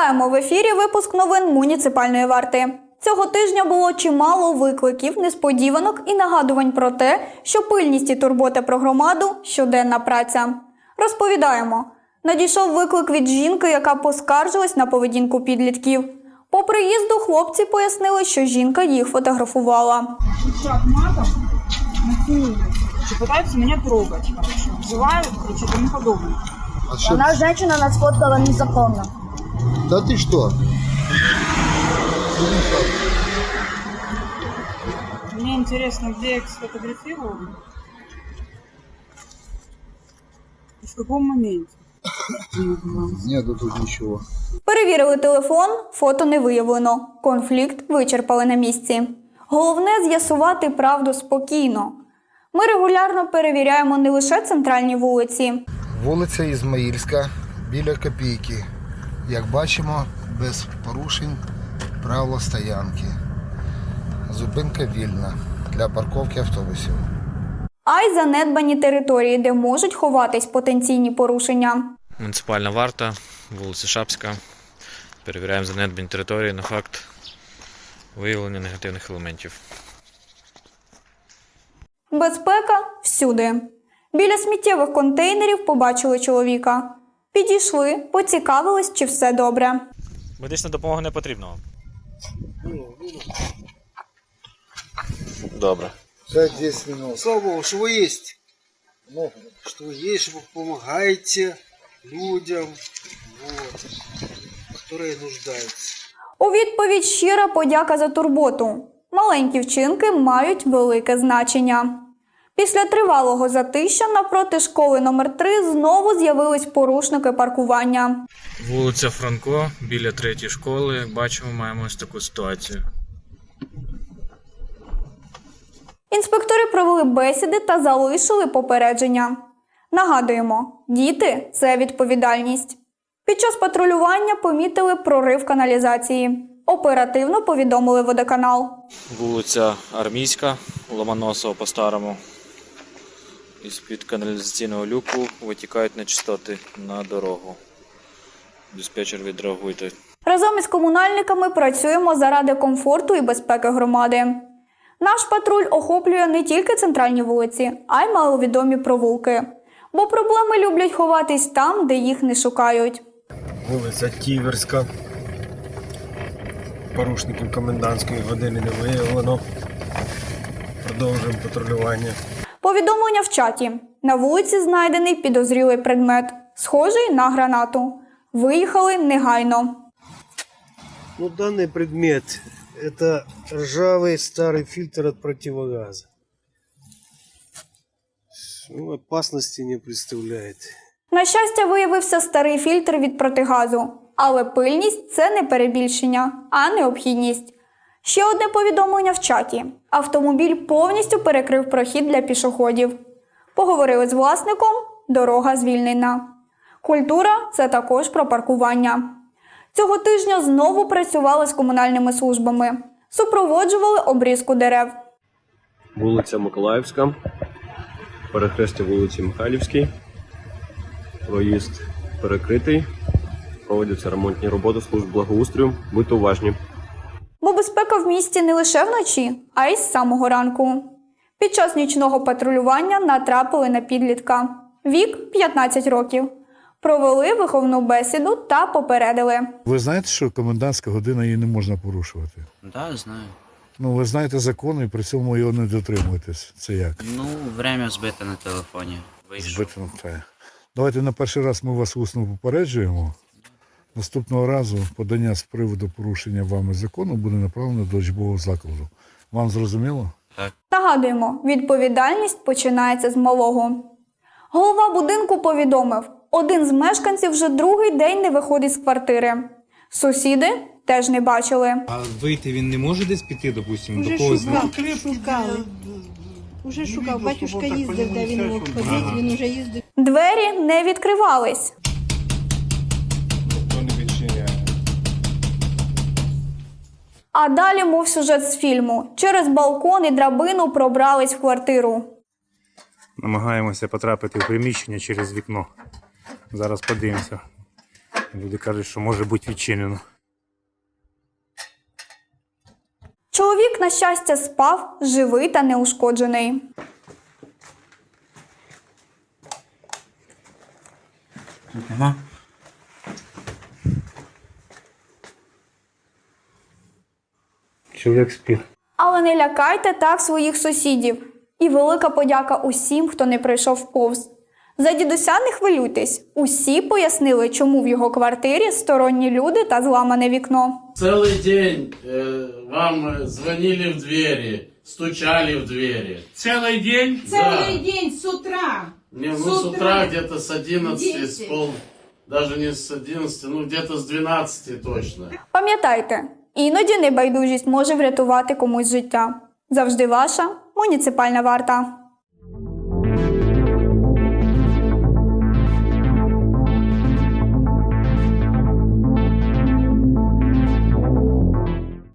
Вітаємо в ефірі випуск новин муніципальної варти. Цього тижня було чимало викликів, несподіванок і нагадувань про те, що пильність і турбота про громаду щоденна праця. Розповідаємо. Надійшов виклик від жінки, яка поскаржилась на поведінку підлітків. По приїзду хлопці пояснили, що жінка їх фотографувала. кричат матом, насилуются, что пытаются меня трогать, короче, обзывают и что-то тому подобное. А что? Она женщина нас фоткала незаконно. Да ты что? Мне интересно, где их сфотографировали и в каком моменте. Нету тут ничего. Перевірили телефон, фото не виявлено. Конфлікт вичерпали на місці. Головне з'ясувати правду спокійно. Ми регулярно перевіряємо не лише центральні вулиці, Вулиця Ізмаїльська біля копійки. Як бачимо, без порушень правила стоянки. Зупинка вільна для парковки автобусів. а й занедбані території, де можуть ховатись потенційні порушення. Муніципальна варта, вулиця Шапська. Перевіряємо занедбані території на факт виявлення негативних елементів. Безпека всюди. Біля сміттєвих контейнерів побачили чоловіка. Підійшли, поцікавились, чи все добре. Медична допомога не потрібна вам. Добре. 5-10 минут. Слава Богу, что вы есть. Что вы есть, что вы помогаете людям, вот, которые нуждаются. У відповідь щира подяка за турботу. Маленькі вчинки мають велике значення. Після тривалого затища напроти школи номер 3 знову з'явились порушники паркування. Вулиця Франко, біля третьої школи. Бачимо, маємо ось таку ситуацію. Інспектори провели бесіди та залишили попередження. Нагадуємо, діти це відповідальність. Під час патрулювання помітили прорив каналізації. Оперативно повідомили водоканал. Вулиця Армійська, Ломоносова по-старому. Із-під каналізаційного люку витікають нечистоти на дорогу. Диспетчер відреагуйте. Разом із комунальниками працюємо заради комфорту і безпеки громади. Наш патруль охоплює не тільки центральні вулиці, а й маловідомі провулки. Бо проблеми люблять ховатись там, де їх не шукають. Вулиця Тіверська. Порушників комендантської години не виявлено. Продовжуємо патрулювання. Повідомлення в чаті. На вулиці знайдений підозрілий предмет, схожий на гранату. Виїхали негайно. Ну, данный предмет – это ржавый старый фильтр от противогаза. Ну, опасности не представляет. На щастя, виявився старий фільтр від протигазу, але пильність це не перебільшення, а необхідність. Ще одне повідомлення в чаті: автомобіль повністю перекрив прохід для пішоходів. Поговорили з власником, дорога звільнена. Культура це також про паркування. Цього тижня знову працювали з комунальними службами, супроводжували обрізку дерев. Вулиця Миколаївська, перехрестя вулиці Михайлівській. Проїзд перекритий. Проводяться ремонтні роботи служб благоустрою. Будьте уважні. Бо безпека в місті не лише вночі, а й з самого ранку. Під час нічного патрулювання натрапили на підлітка. Вік 15 років. Провели виховну бесіду та попередили. Ви знаєте, що комендантська година її не можна порушувати? Да, знаю. Ну, ви знаєте закон і при цьому його не дотримуєтесь. Це як? Ну, время збите на телефоні. Вийшов. Збити на те. Давайте на перший раз ми вас усно попереджуємо. Наступного разу подання з приводу порушення вами закону буде направлено до учбового закладу. Вам зрозуміло? Нагадуємо, відповідальність починається з малого. Голова будинку повідомив, один з мешканців вже другий день не виходить з квартири. Сусіди теж не бачили. А вийти він не може десь піти, допустимо, до Уже когось. шукав, шукали. Уже шукав, батюшка їздив, де він мог ходити, він уже їздив. Двері не відкривались. А далі, мов сюжет з фільму, через балкон і драбину пробрались в квартиру. Намагаємося потрапити в приміщення через вікно. Зараз подивимося. Люди кажуть, що може бути відчинено. Чоловік, на щастя, спав, живий та неушкоджений. Тут нема. Чоловік спів. Але не лякайте так своїх сусідів. І велика подяка усім, хто не пройшов повз. За дідуся не хвилюйтесь. Усі пояснили, чому в його квартирі сторонні люди та зламане вікно. Целый день э, вам э, звонили в двери, стучали в двери. Целый день? Целый день с утра. Не, ну с с утра утра. где-то с 11, с Десять. пол, даже не с 11, ну где-то с 12 точно. Пам'ятайте, іноді небайдужість може врятувати комусь життя. Завжди ваша муніципальна варта.